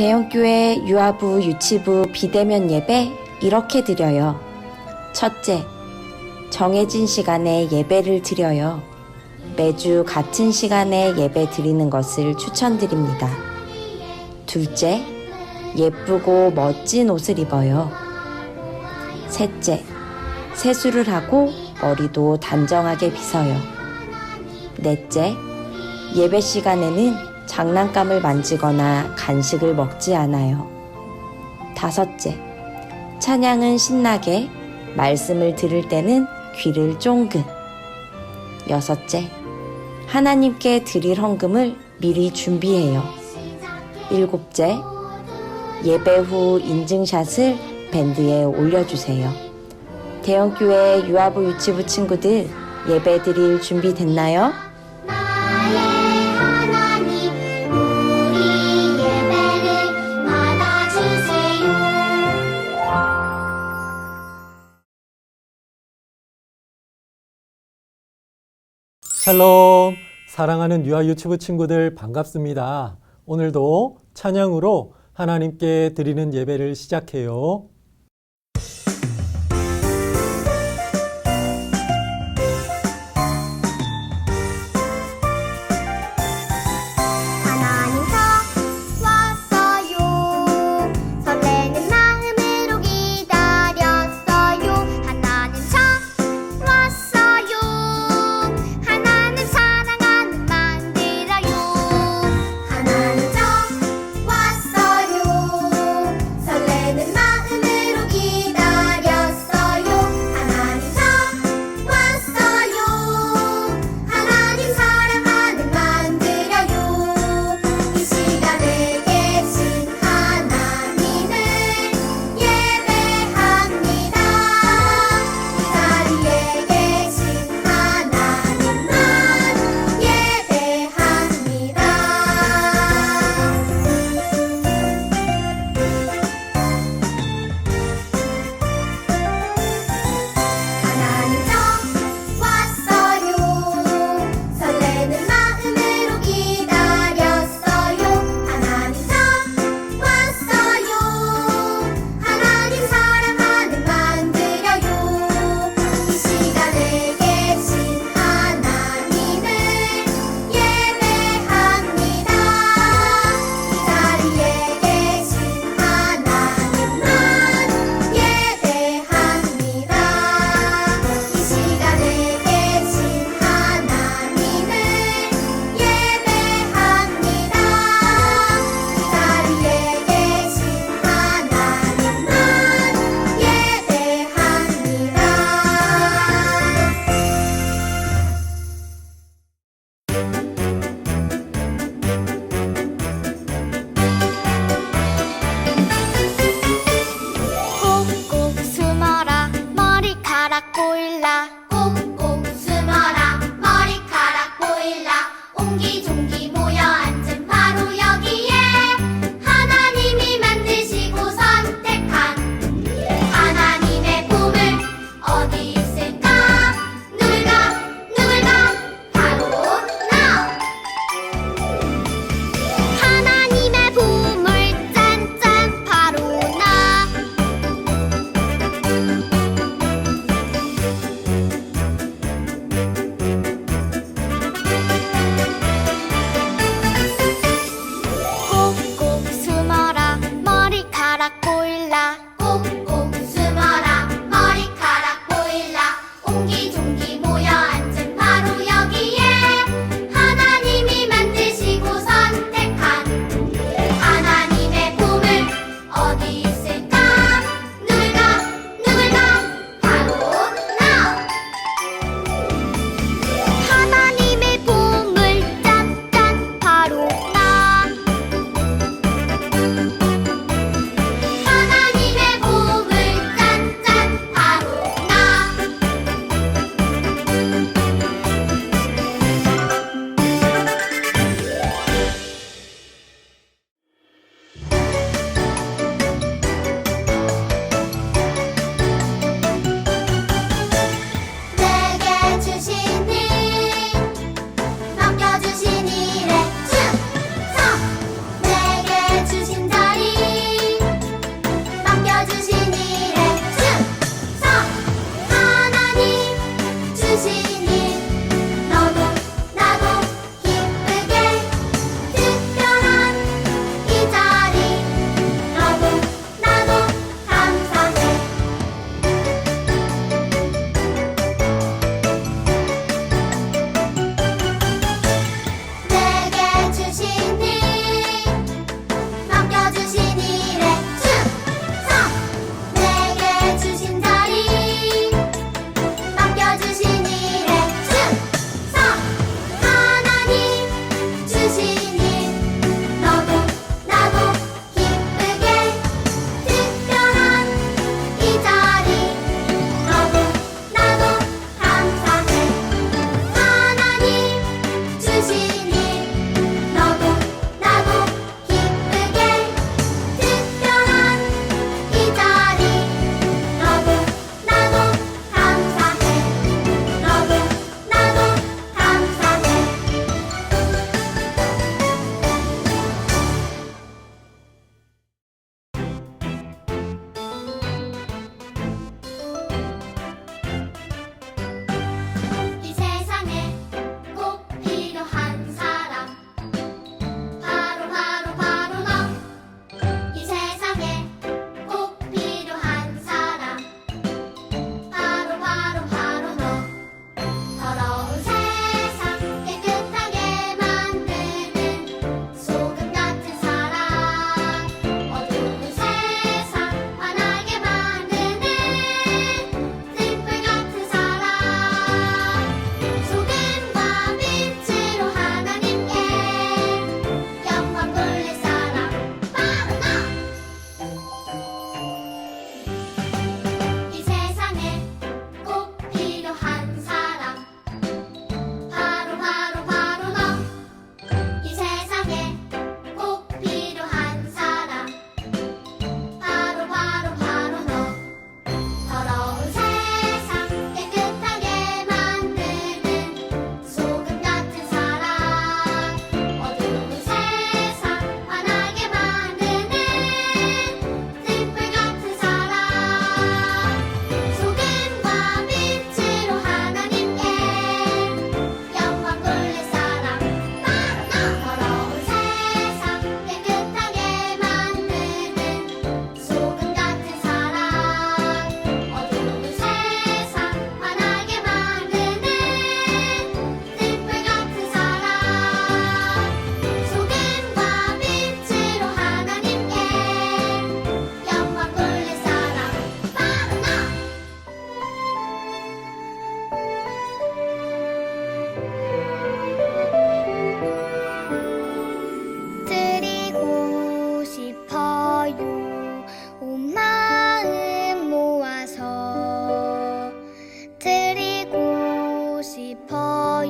대형교회 유아부 유치부 비대면 예배 이렇게 드려요. 첫째, 정해진 시간에 예배를 드려요. 매주 같은 시간에 예배 드리는 것을 추천드립니다. 둘째, 예쁘고 멋진 옷을 입어요. 셋째, 세수를 하고 머리도 단정하게 빗어요. 넷째, 예배 시간에는 장난감을 만지거나 간식을 먹지 않아요. 다섯째, 찬양은 신나게, 말씀을 들을 때는 귀를 쫑긋. 여섯째, 하나님께 드릴 헌금을 미리 준비해요. 일곱째, 예배 후 인증샷을 밴드에 올려주세요. 대형교회 유아부 유치부 친구들 예배 드릴 준비 됐나요? 샬롬! 사랑하는 유아 유튜브 친구들 반갑습니다. 오늘도 찬양으로 하나님께 드리는 예배를 시작해요.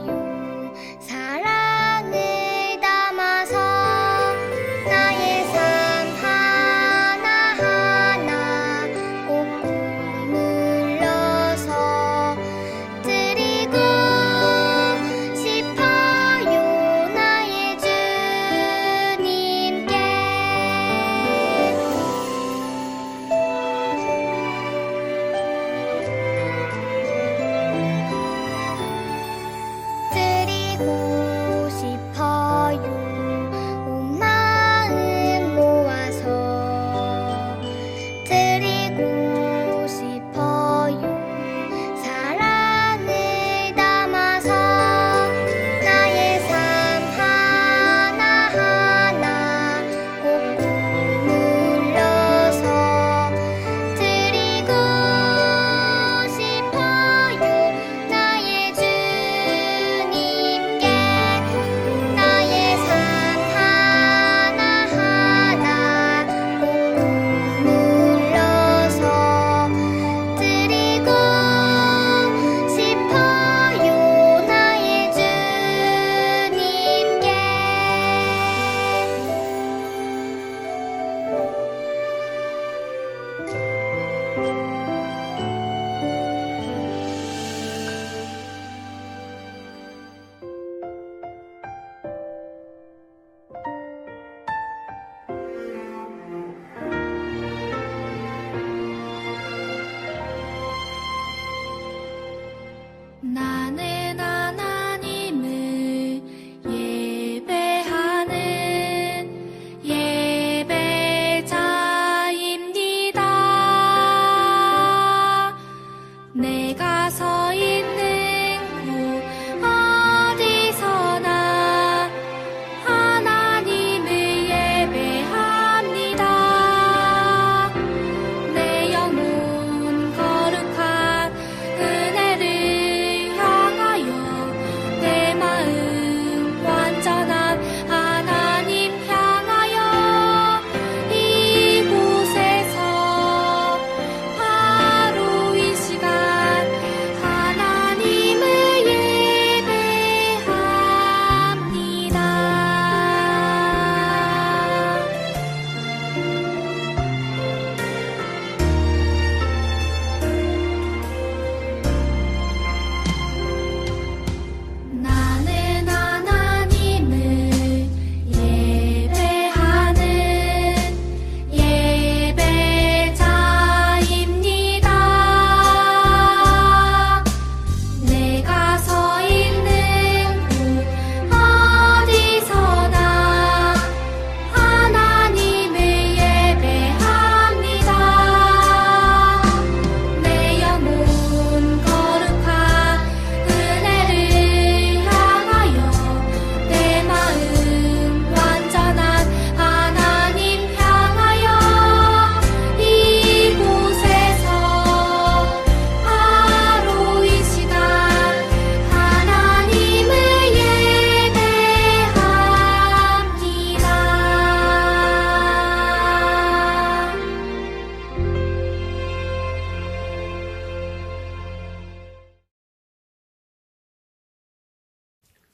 อยู่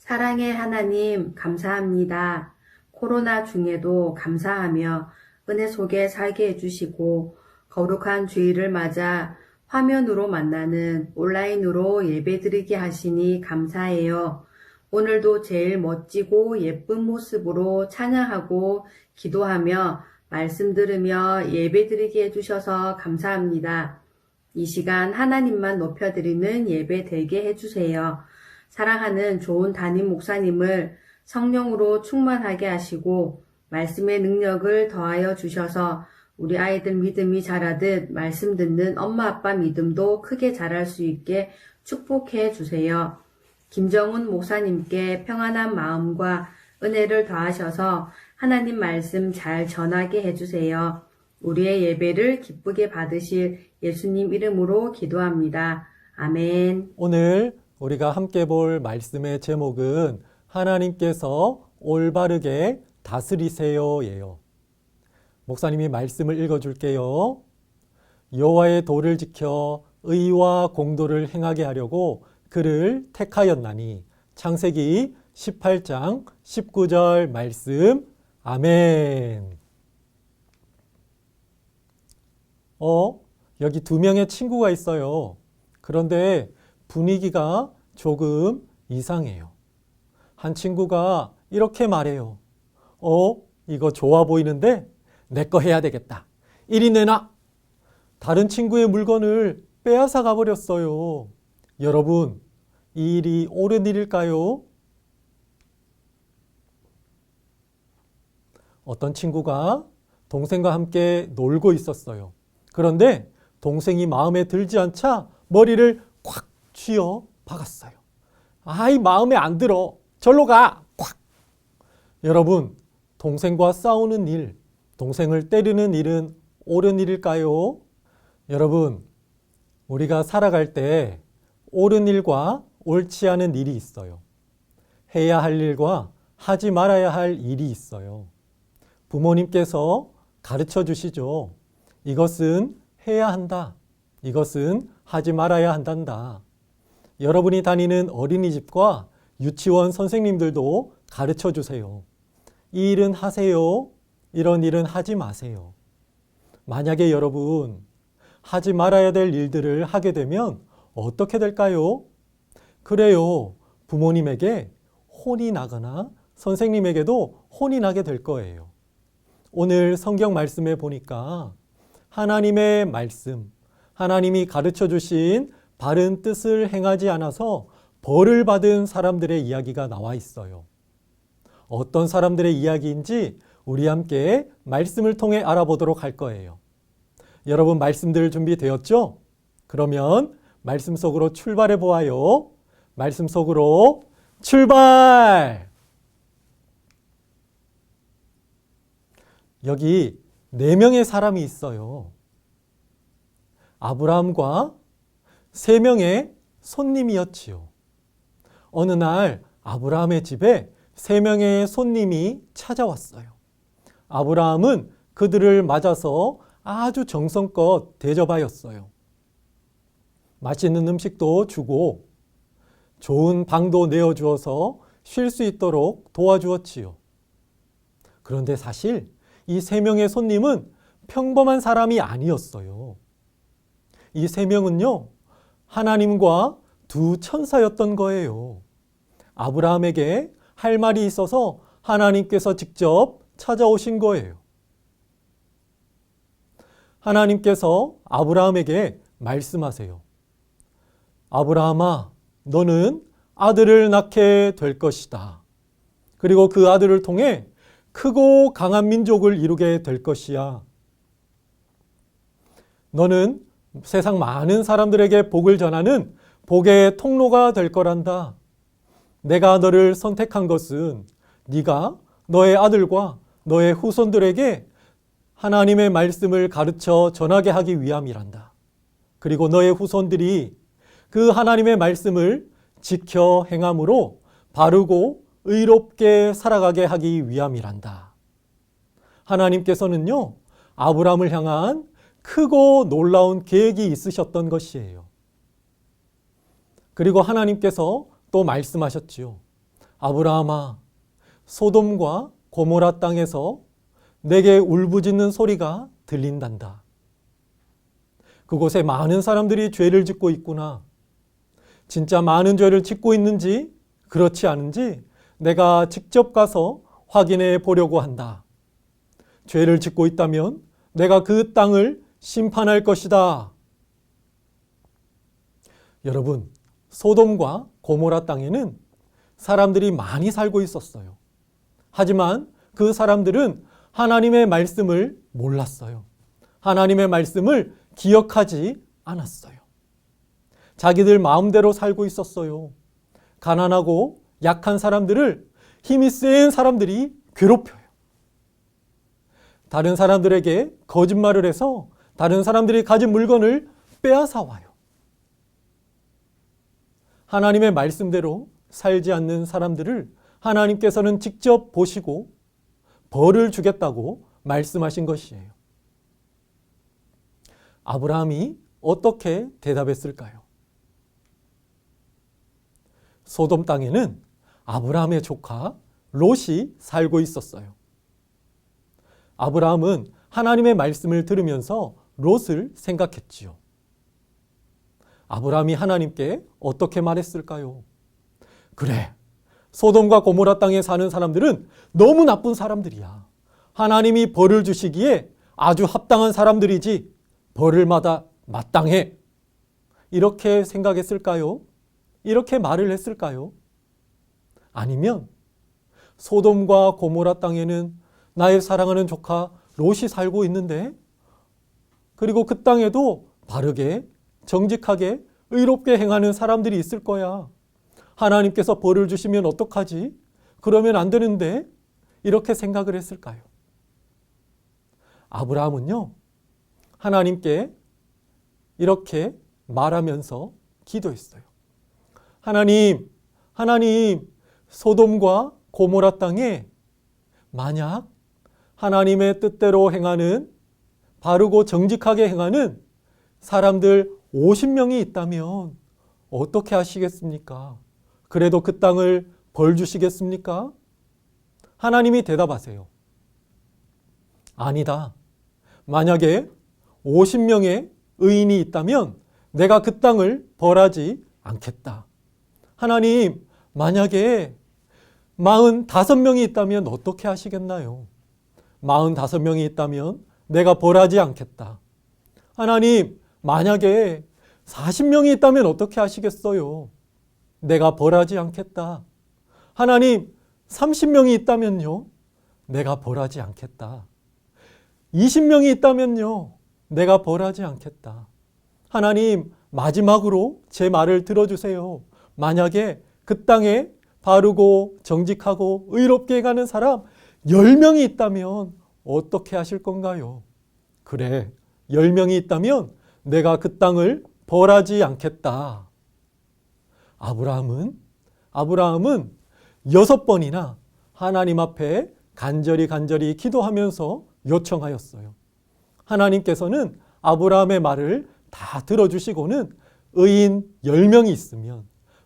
사랑의 하나님, 감사합니다. 코로나 중에도 감사하며 은혜 속에 살게 해주시고 거룩한 주일을 맞아 화면으로 만나는 온라인으로 예배드리게 하시니 감사해요. 오늘도 제일 멋지고 예쁜 모습으로 찬양하고 기도하며 말씀 들으며 예배드리게 해주셔서 감사합니다. 이 시간 하나님만 높여드리는 예배 되게 해주세요. 사랑하는 좋은 담임 목사님을 성령으로 충만하게 하시고 말씀의 능력을 더하여 주셔서 우리 아이들 믿음이 자라듯 말씀 듣는 엄마 아빠 믿음도 크게 자랄 수 있게 축복해 주세요. 김정훈 목사님께 평안한 마음과 은혜를 더하셔서 하나님 말씀 잘 전하게 해주세요. 우리의 예배를 기쁘게 받으실 예수님 이름으로 기도합니다. 아멘. 오늘 우리가 함께 볼 말씀의 제목은 하나님께서 올바르게 다스리세요예요. 목사님이 말씀을 읽어 줄게요. 여호와의 도를 지켜 의와 공도를 행하게 하려고 그를 택하였나니 창세기 18장 19절 말씀 아멘. 어, 여기 두 명의 친구가 있어요. 그런데 분위기가 조금 이상해요. 한 친구가 이렇게 말해요. 어, 이거 좋아 보이는데 내 거 해야 되겠다. 이리 내놔. 다른 친구의 물건을 빼앗아 가버렸어요. 여러분, 이 일이 옳은 일일까요? 어떤 친구가 동생과 함께 놀고 있었어요. 그런데 동생이 마음에 들지 않자 머리를 콱 쥐어 박았어요. 아이, 마음에 안 들어. 절로 가! 콱! 여러분, 동생과 싸우는 일, 동생을 때리는 일은 옳은 일일까요? 여러분, 우리가 살아갈 때 옳은 일과 옳지 않은 일이 있어요. 해야 할 일과 하지 말아야 할 일이 있어요. 부모님께서 가르쳐 주시죠. 이것은 해야 한다. 이것은 하지 말아야 한단다. 여러분이 다니는 어린이집과 유치원 선생님들도 가르쳐 주세요. 이 일은 하세요. 이런 일은 하지 마세요. 만약에 여러분 하지 말아야 될 일들을 하게 되면 어떻게 될까요? 그래요. 부모님에게 혼이 나거나 선생님에게도 혼이 나게 될 거예요. 오늘 성경 말씀에 보니까 하나님의 말씀, 하나님이 가르쳐 주신 바른 뜻을 행하지 않아서 벌을 받은 사람들의 이야기가 나와 있어요. 어떤 사람들의 이야기인지 우리 함께 말씀을 통해 알아보도록 할 거예요. 여러분 말씀들 준비되었죠? 그러면 말씀 속으로 출발해 보아요. 말씀 속으로 출발! 여기 네 명의 사람이 있어요. 아브라함과 세 명의 손님이었지요. 어느 날 아브라함의 집에 세 명의 손님이 찾아왔어요. 아브라함은 그들을 맞아서 아주 정성껏 대접하였어요. 맛있는 음식도 주고 좋은 방도 내어주어서 쉴 수 있도록 도와주었지요. 그런데 사실 이 세 명의 손님은 평범한 사람이 아니었어요. 이 세 명은요, 하나님과 두 천사였던 거예요. 아브라함에게 할 말이 있어서 하나님께서 직접 찾아오신 거예요. 하나님께서 아브라함에게 말씀하세요. 아브라함아, 너는 아들을 낳게 될 것이다. 그리고 그 아들을 통해 크고 강한 민족을 이루게 될 것이야. 너는 세상 많은 사람들에게 복을 전하는 복의 통로가 될 거란다. 내가 너를 선택한 것은 네가 너의 아들과 너의 후손들에게 하나님의 말씀을 가르쳐 전하게 하기 위함이란다. 그리고 너의 후손들이 그 하나님의 말씀을 지켜 행함으로 바르고 의롭게 살아가게 하기 위함이란다. 하나님께서는요, 아브라함을 향한 크고 놀라운 계획이 있으셨던 것이에요. 그리고 하나님께서 또 말씀하셨지요. 아브라함아, 소돔과 고모라 땅에서 내게 울부짖는 소리가 들린단다. 그곳에 많은 사람들이 죄를 짓고 있구나. 진짜 많은 죄를 짓고 있는지 그렇지 않은지 내가 직접 가서 확인해 보려고 한다. 죄를 짓고 있다면 내가 그 땅을 심판할 것이다. 여러분, 소돔과 고모라 땅에는 사람들이 많이 살고 있었어요. 하지만 그 사람들은 하나님의 말씀을 몰랐어요. 하나님의 말씀을 기억하지 않았어요. 자기들 마음대로 살고 있었어요. 가난하고 약한 사람들을 힘이 센 사람들이 괴롭혀요. 다른 사람들에게 거짓말을 해서 다른 사람들이 가진 물건을 빼앗아 와요. 하나님의 말씀대로 살지 않는 사람들을 하나님께서는 직접 보시고 벌을 주겠다고 말씀하신 것이에요. 아브라함이 어떻게 대답했을까요? 소돔 땅에는 아브라함의 조카 롯이 살고 있었어요. 아브라함은 하나님의 말씀을 들으면서 롯을 생각했지요. 아브라함이 하나님께 어떻게 말했을까요? 그래. 소돔과 고모라 땅에 사는 사람들은 너무 나쁜 사람들이야. 하나님이 벌을 주시기에 아주 합당한 사람들이지. 벌을 마다 마땅해. 이렇게 생각했을까요? 이렇게 말을 했을까요? 아니면 소돔과 고모라 땅에는 나의 사랑하는 조카 롯이 살고 있는데 그리고 그 땅에도 바르게 정직하게 의롭게 행하는 사람들이 있을 거야. 하나님께서 벌을 주시면 어떡하지? 그러면 안 되는데 이렇게 생각을 했을까요? 아브라함은요. 하나님께 이렇게 말하면서 기도했어요. 하나님, 하나님, 소돔과 고모라 땅에 만약 하나님의 뜻대로 행하는 바르고 정직하게 행하는 사람들 50명이 있다면 어떻게 하시겠습니까? 그래도 그 땅을 벌 주시겠습니까? 하나님이 대답하세요. 아니다. 만약에 50명의 의인이 있다면 내가 그 땅을 벌하지 않겠다. 하나님, 만약에 45명이 있다면 어떻게 하시겠나요? 45명이 있다면 내가 벌하지 않겠다. 하나님, 만약에 40명이 있다면 어떻게 하시겠어요? 내가 벌하지 않겠다. 하나님, 30명이 있다면요? 내가 벌하지 않겠다. 20명이 있다면요? 내가 벌하지 않겠다. 하나님, 마지막으로 제 말을 들어주세요. 만약에 그 땅에 바르고 정직하고 의롭게 가는 사람 10명이 있다면 어떻게 하실 건가요? 그래, 10명이 있다면 내가 그 땅을 벌하지 않겠다. 아브라함은 아브라함은 여섯 번이나 하나님 앞에 간절히 간절히 기도하면서 요청하였어요. 하나님께서는 아브라함의 말을 다 들어주시고는 의인 10명이 있으면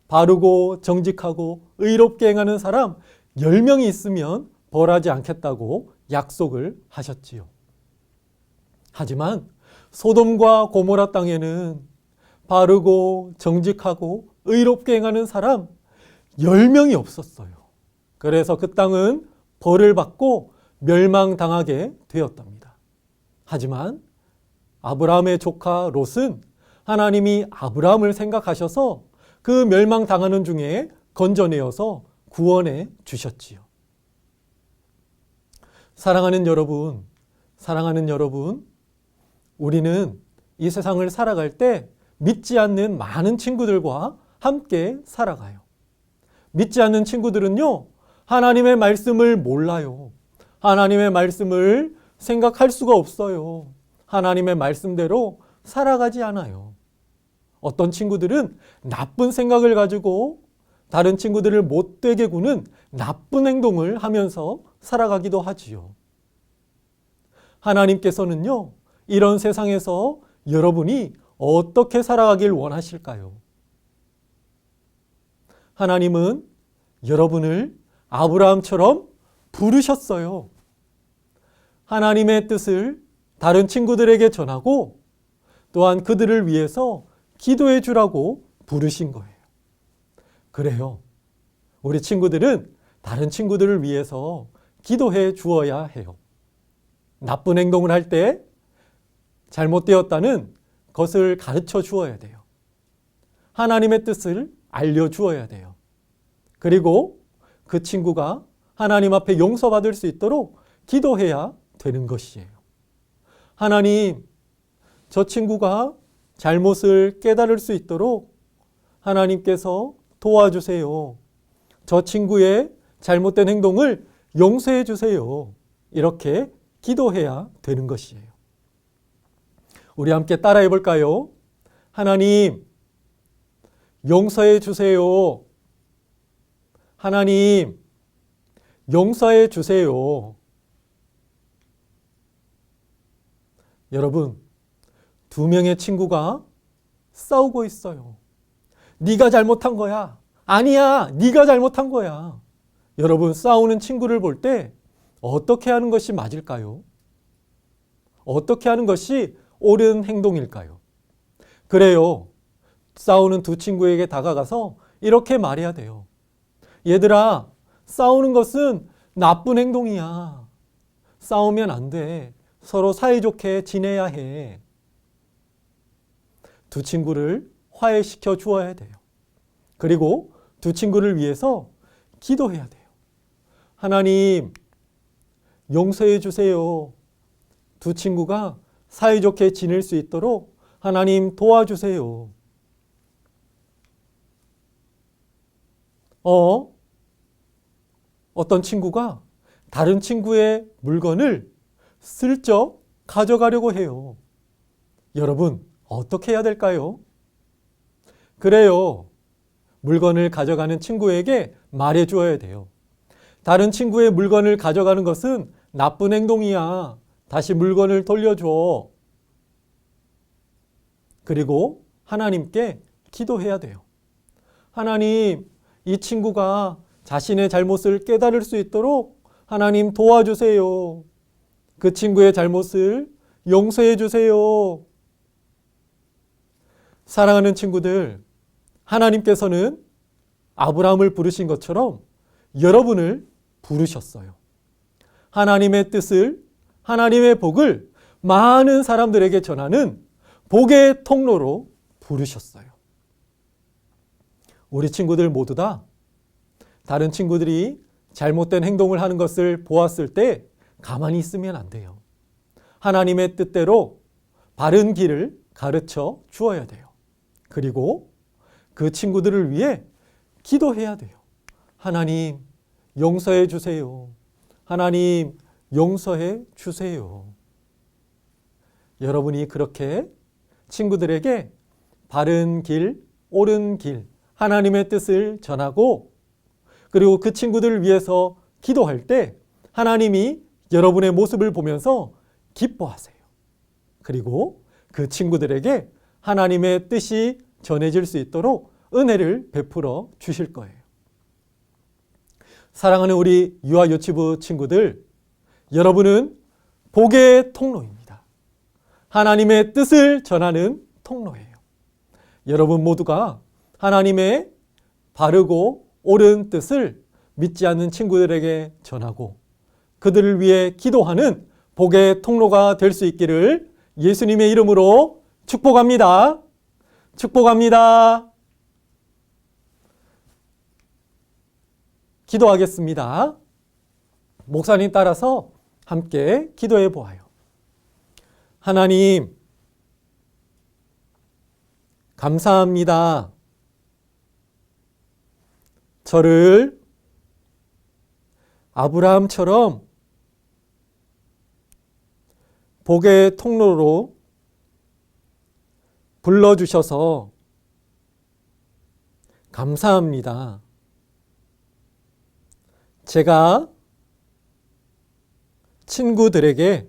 바르고 정직하고 의롭게 행하는 사람 10명이 있으면 벌하지 않겠다고 약속을 하셨지요. 하지만 소돔과 고모라 땅에는 바르고 정직하고 의롭게 행하는 사람 10명이 없었어요. 그래서 그 땅은 벌을 받고 멸망당하게 되었답니다. 하지만 아브라함의 조카 롯은 하나님이 아브라함을 생각하셔서 그 멸망당하는 중에 건져내어서 구원해 주셨지요. 사랑하는 여러분, 사랑하는 여러분, 우리는 이 세상을 살아갈 때 믿지 않는 많은 친구들과 함께 살아가요. 믿지 않는 친구들은요, 하나님의 말씀을 몰라요. 하나님의 말씀을 생각할 수가 없어요. 하나님의 말씀대로 살아가지 않아요. 어떤 친구들은 나쁜 생각을 가지고 다른 친구들을 못되게 구는 나쁜 행동을 하면서 살아가기도 하지요. 하나님께서는요, 이런 세상에서 여러분이 어떻게 살아가길 원하실까요? 하나님은 여러분을 아브라함처럼 부르셨어요. 하나님의 뜻을 다른 친구들에게 전하고 또한 그들을 위해서 기도해 주라고 부르신 거예요. 그래요. 우리 친구들은 다른 친구들을 위해서 기도해 주어야 해요. 나쁜 행동을 할 때 잘못되었다는 것을 가르쳐 주어야 돼요. 하나님의 뜻을 알려 주어야 돼요. 그리고 그 친구가 하나님 앞에 용서받을 수 있도록 기도해야 되는 것이에요. 하나님, 저 친구가 잘못을 깨달을 수 있도록 하나님께서 도와주세요. 저 친구의 잘못된 행동을 용서해 주세요. 이렇게 기도해야 되는 것이에요. 우리 함께 따라해 볼까요? 하나님, 용서해 주세요. 하나님, 용서해 주세요. 여러분, 두 명의 친구가 싸우고 있어요. 네가 잘못한 거야. 아니야, 네가 잘못한 거야. 여러분, 싸우는 친구를 볼 때 어떻게 하는 것이 맞을까요? 어떻게 하는 것이 옳은 행동일까요? 그래요. 싸우는 두 친구에게 다가가서 이렇게 말해야 돼요. 얘들아, 싸우는 것은 나쁜 행동이야. 싸우면 안 돼. 서로 사이좋게 지내야 해. 두 친구를 화해시켜 주어야 돼요. 그리고 두 친구를 위해서 기도해야 돼요. 하나님, 용서해 주세요. 두 친구가 사이좋게 지낼 수 있도록 하나님 도와주세요. 어? 어떤 친구가 다른 친구의 물건을 슬쩍 가져가려고 해요. 여러분, 어떻게 해야 될까요? 그래요. 물건을 가져가는 친구에게 말해 주어야 돼요. 다른 친구의 물건을 가져가는 것은 나쁜 행동이야. 다시 물건을 돌려줘. 그리고 하나님께 기도해야 돼요. 하나님, 이 친구가 자신의 잘못을 깨달을 수 있도록 하나님 도와주세요. 그 친구의 잘못을 용서해 주세요. 사랑하는 친구들, 하나님께서는 아브라함을 부르신 것처럼 여러분을 부르셨어요. 하나님의 뜻을, 하나님의 복을 많은 사람들에게 전하는 복의 통로로 부르셨어요. 우리 친구들 모두 다 다른 친구들이 잘못된 행동을 하는 것을 보았을 때 가만히 있으면 안 돼요. 하나님의 뜻대로 바른 길을 가르쳐 주어야 돼요. 그리고 그 친구들을 위해 기도해야 돼요. 하나님, 용서해 주세요. 하나님, 용서해 주세요. 여러분이 그렇게 친구들에게 바른 길, 옳은 길, 하나님의 뜻을 전하고 그리고 그 친구들을 위해서 기도할 때 하나님이 여러분의 모습을 보면서 기뻐하세요. 그리고 그 친구들에게 하나님의 뜻이 전해질 수 있도록 은혜를 베풀어 주실 거예요. 사랑하는 우리 유아 유치부 친구들, 여러분은 복의 통로입니다. 하나님의 뜻을 전하는 통로예요. 여러분 모두가 하나님의 바르고 옳은 뜻을 믿지 않는 친구들에게 전하고 그들을 위해 기도하는 복의 통로가 될 수 있기를 예수님의 이름으로 축복합니다. 축복합니다. 기도하겠습니다. 목사님 따라서 함께 기도해 보아요. 하나님, 감사합니다. 저를 아브라함처럼 복의 통로로 불러주셔서 감사합니다. 제가 친구들에게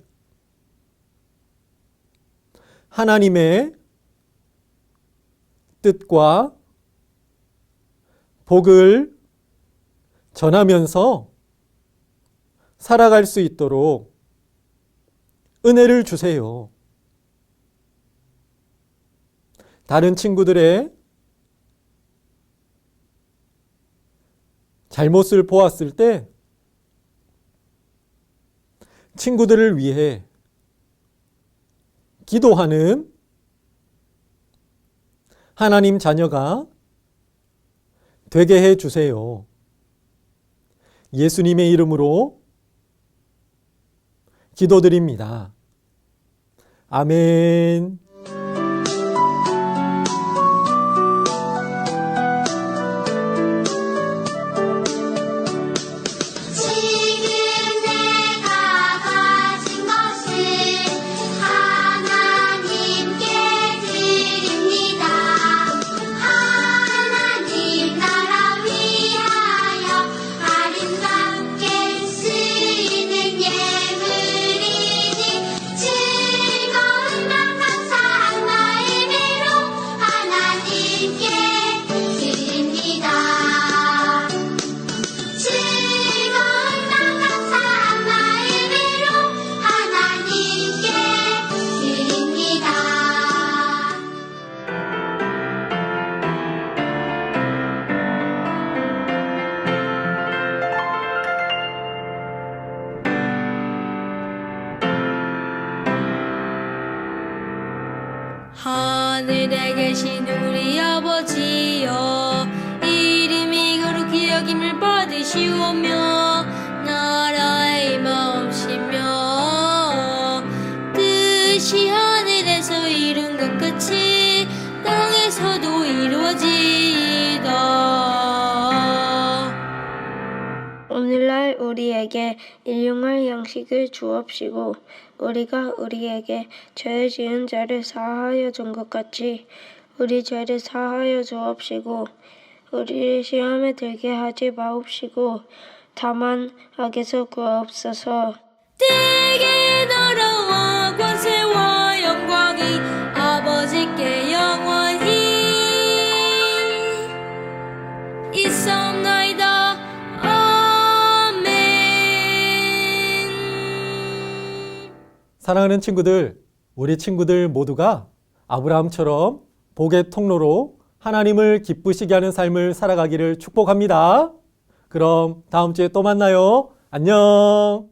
하나님의 뜻과 복을 전하면서 살아갈 수 있도록 은혜를 주세요. 다른 친구들의 잘못을 보았을 때 친구들을 위해 기도하는 하나님 자녀가 되게 해 주세요. 예수님의 이름으로 기도드립니다. 아멘. 같이 땅에서도 이루어지이다 오늘날 우리에게 일용할 양식을 주옵시고 우리가 우리에게 죄 지은 자를 사하여 준 것 같이 우리 죄를 사하여 주옵시고 우리를 시험에 들게 하지 마옵시고 다만 악에서 구하옵소서 사랑하는 친구들, 우리 친구들 모두가 아브라함처럼 복의 통로로 하나님을 기쁘시게 하는 삶을 살아가기를 축복합니다. 그럼 다음 주에 또 만나요. 안녕.